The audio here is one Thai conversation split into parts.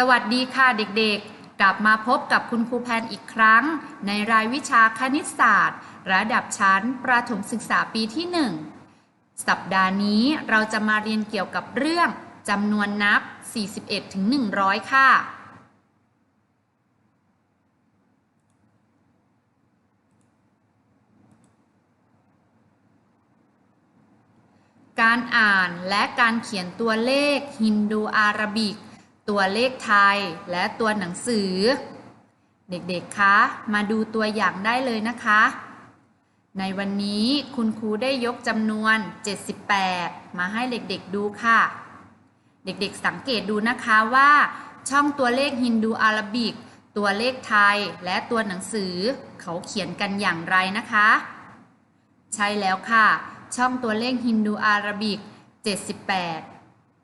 สวัสดีค่ะเด็กๆ กลับมาพบกับคุณครูแพนอีกครั้ง ในรายวิชาคณิตศาสตร์ ระดับชั้นประถมศึกษาปีที่ 1 สัปดาห์นี้เราจะมาเรียนเกี่ยวกับเรื่องจำนวนนับ 41 ถึง 100 ค่ะ การอ่านและการเขียนตัวเลขฮินดูอาราบิก ตัวเลขไทยและตัวหนังสือ เด็กๆ คะ มาดูตัวอย่างได้เลยนะคะ ในวันนี้คุณครูได้ยกจำนวน 78 มาให้เด็กๆดูค่ะ เด็กๆสังเกตดูนะคะว่า ช่องตัวเลขฮินดูอาราบิก ตัวเลขไทยและตัวหนังสือ เขาเขียนกันอย่างไรนะคะ ใช่แล้วค่ะ ช่องตัวเลขฮินดูอาราบิก 78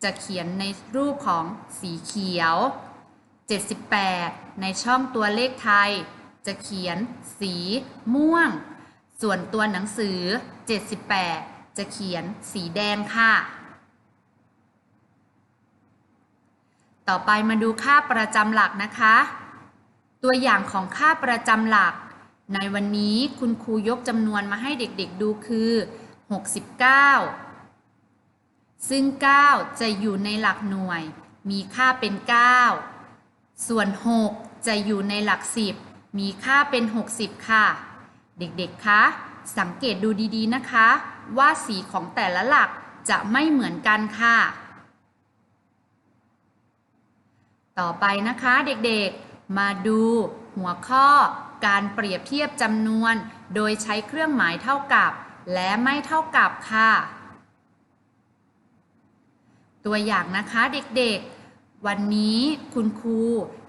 จะเขียนในรูปของสีเขียว 78 ในช่องตัวเลขไทย จะเขียนสีม่วง ส่วนตัวหนังสือ 78 จะเขียนสีแดงค่ะ ต่อไปมาดูค่าประจำหลักนะคะ ตัวอย่างของค่าประจำหลัก ในวันนี้คุณครูยกจำนวนมาให้เด็กๆดูคือ 69 ซึ่ง 9 จะอยู่ในหลักหน่วย มีค่าเป็น 9 ส่วน 6 จะอยู่ในหลัก 10 มีค่าเป็น 60 ค่ะ เด็กๆ คะ สังเกตดูดีๆ นะคะ ว่าสีของแต่ละหลักจะไม่เหมือนกันค่ะ ต่อไปนะคะเด็กๆ มาดูหัวข้อการเปรียบเทียบจำนวน โดยใช้เครื่องหมายเท่ากับ และไม่เท่ากับค่ะ ตัวอย่างนะคะเด็กๆ วันนี้คุณครู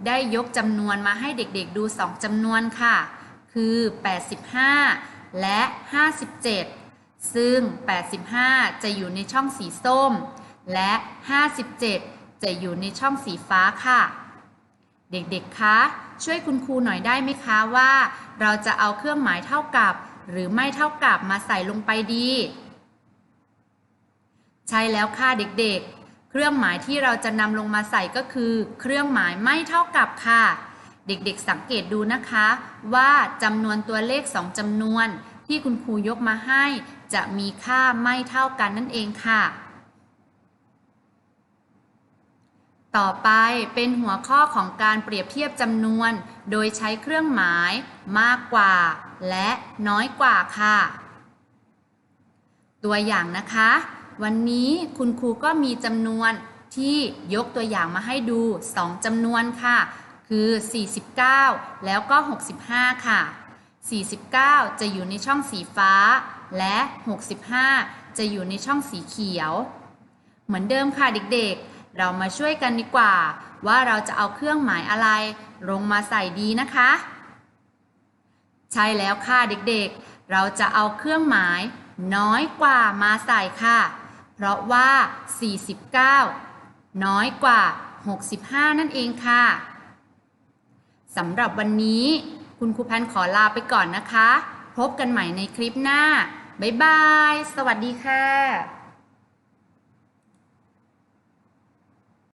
ได้ยกจำนวนมาให้เด็กๆดู 2จำนวนค่ะ คือ 85 และ 57 ซึ่ง 85 จะอยู่ในช่องสีส้ม และ 57 จะอยู่ในช่องสีฟ้าค่ะ เด็กๆ คะช่วยคุณครูหน่อยได้ไหมคะว่า เราจะเอาเครื่องหมายเท่ากับ หรือไม่เท่ากับมาใส่ลงไปดี ใช่แล้วค่ะเด็กๆ เครื่องหมายที่เราจะนำลงมาใส่ก็คือ เครื่องหมายไม่เท่ากับค่ะ เด็กๆสังเกตดูนะคะ ว่าจำนวนตัวเลขสองจำนวน ที่คุณครูยกมาให้ จะมีค่าไม่เท่ากันนั่นเองค่ะ ต่อไปเป็นหัวข้อของการเปรียบเทียบจำนวน โดยใช้เครื่องหมาย มากกว่า และน้อยกว่าค่ะ ตัวอย่างนะคะ วันนี้คุณครูก็มีจำนวนที่ยกตัวอย่างมาให้ดู 2จำนวนค่ะ คือ 49 แล้วก็ 65 ค่ะ 49 จะอยู่ในช่องสีฟ้า และ 65 จะอยู่ในช่องสีเขียว เหมือนเดิมค่ะเด็กๆ เรามาช่วยกันดีกว่า ว่าเราจะเอาเครื่องหมายอะไร ลงมาใส่ดีนะคะ ใช่แล้วค่ะเด็กๆ เราจะเอาเครื่องหมายน้อยกว่ามาใส่ค่ะ เพราะว่า 49 น้อยกว่า 65 นั่นเองค่ะสำหรับวันนี้คุณครูแพนขอลาไปก่อนนะคะ พบกันใหม่ในคลิปหน้า บ๊ายบาย สวัสดีค่ะ